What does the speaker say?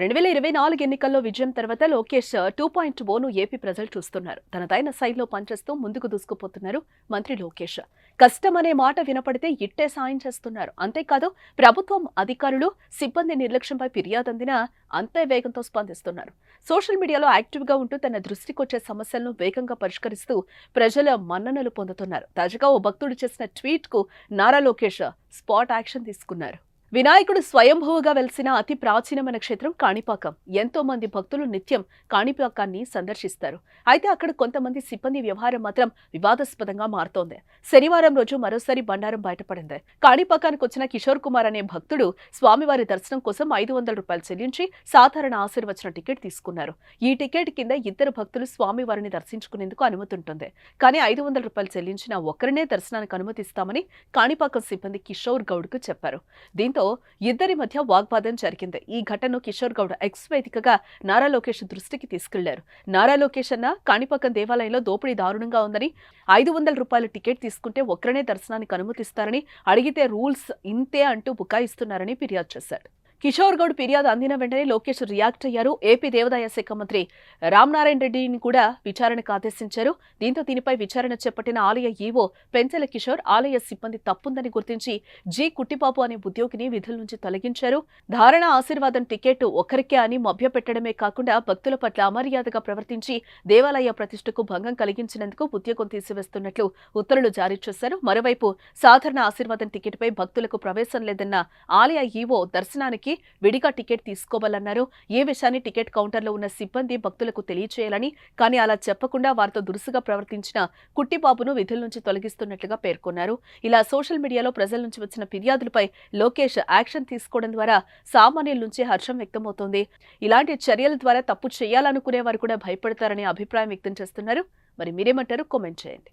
రెండు వేల ఇరవై నాలుగు ఎన్నికల్లో విజయం తర్వాత Lokesh two point o AP ప్రజలు చూస్తున్నారు. తనదైన శైలిలో పనిచేస్తూ ముందుకు దూసుకుపోతున్నారు మంత్రి లోకేష్. కష్టం అనే మాట వినపడితే ఇట్టే సాయం చేస్తున్నారు. అంతేకాదు ప్రభుత్వం అధికారులు సిబ్బంది నిర్లక్ష్యంపై ఫిర్యాదు అందినా అంతే వేగంతో స్పందిస్తున్నారు. సోషల్ మీడియాలో యాక్టివ్గా ఉంటూ తన దృష్టికి వచ్చే సమస్యలను వేగంగా పరిష్కరిస్తూ ప్రజల మన్ననలు పొందుతున్నారు. తాజాగా ఓ భక్తుడు చేసిన ట్వీట్కు నారా లోకేష్ స్పాట్ యాక్షన్ తీసుకున్నారు. వినాయకుడు స్వయంభూగా వెలిసిన అతి ప్రాచీనమైన క్షేత్రం కాణిపాకం. ఎంతో మంది భక్తులు నిత్యం కాణిపాకాన్ని సందర్శిస్తారు. అయితే అక్కడ కొంతమంది సిబ్బంది వ్యవహారం మాత్రం వివాదాస్పదంగా మారుతోంది. శనివారం రోజు మరోసారి బండారం బయటపడింది. కాణిపాకానికి వచ్చిన కిషోర్ కుమార్ అనే భక్తుడు స్వామివారి దర్శనం కోసం ఐదు వందల రూపాయలు చెల్లించి సాధారణ ఆశీర్వచన టికెట్ తీసుకున్నారు. ఈ టికెట్ కింద ఇద్దరు భక్తులు స్వామివారిని దర్శించుకునేందుకు అనుమతి ఉంటుంది కానీ ఐదు వందల రూపాయలు చెల్లించిన ఒక్కరినే దర్శనానికి అనుమతిస్తామని కాణిపాకం సిబ్బంది కిషోర్ గౌడ్కు చెప్పారు. దీంతో ఇద్దరి మధ్య వాగ్వాదం జరిగింది. ఈ ఘటనను కిషోర్ గౌడ్ ఎక్స్ వేదికగా నారా లోకేష్ దృష్టికి తీసుకెళ్ళారు. నారా లోకేష్ అన్న కాణిపాకం దేవాలయంలో దోపిడీ దారుణంగా ఉందని ఐదు వందల రూపాయల టికెట్ తీసుకుంటే ఒక్కరనే దర్శనానికి అనుమతిస్తారని అడిగితే రూల్స్ ఇంతే అంటూ బుకాయిస్తున్నారని ఫిర్యాదు చేశాడు. కిషోర్ గౌడ్ ఫిర్యాదు అందిన వెంటనే లోకేష్ రియాక్ట్ అయ్యారు. ఏపీ దేవాదాయ శాఖ మంత్రి రామనారాయణ రెడ్డిని కూడా విచారణకు ఆదేశించారు. దీంతో దీనిపై విచారణ చేపట్టిన ఆలయ ఈవో పెంచల కిషోర్ ఆలయ సిబ్బంది తప్పుందని గుర్తించి జి కుట్టిపాపు అనే ఉద్యోగిని విధుల నుంచి తొలగించారు. ధారణ ఆశీర్వాదం టికెట్ ఒక్కరికే అని మభ్యపెట్టడమే కాకుండా భక్తుల పట్ల అమర్యాదగా ప్రవర్తించి దేవాలయ ప్రతిష్టకు భంగం కలిగించినందుకు ఉద్యోగం తీసివేస్తున్నట్లు ఉత్తర్వులు జారీ చేశారు. మరోవైపు సాధారణ ఆశీర్వాదం టికెట్పై భక్తులకు ప్రవేశం లేదన్న ఆలయ ఈవో దర్శనానికి విడిగా టికెట్ తీసుకోవాలన్నారు. ఏ విషయాన్ని టికెట్ కౌంటర్లో ఉన్న సిబ్బంది భక్తులకు తెలియచేయాలని కానీ అలా చెప్పకుండా వారితో దురుసుగా ప్రవర్తించిన కుట్టిబాబును విధుల నుంచి తొలగిస్తున్నట్లుగా పేర్కొన్నారు. ఇలా సోషల్ మీడియాలో ప్రజల నుంచి వచ్చిన ఫిర్యాదులపై లోకేష్ యాక్షన్ తీసుకోవడం ద్వారా సామాన్యుల నుంచి హర్షం వ్యక్తమవుతోంది. ఇలాంటి చర్యల ద్వారా తప్పు చేయాలనుకునే వారు కూడా భయపడతారనే అభిప్రాయం వ్యక్తం చేస్తున్నారు. మరి మీరేమంటారు? కామెంట్ చేయండి.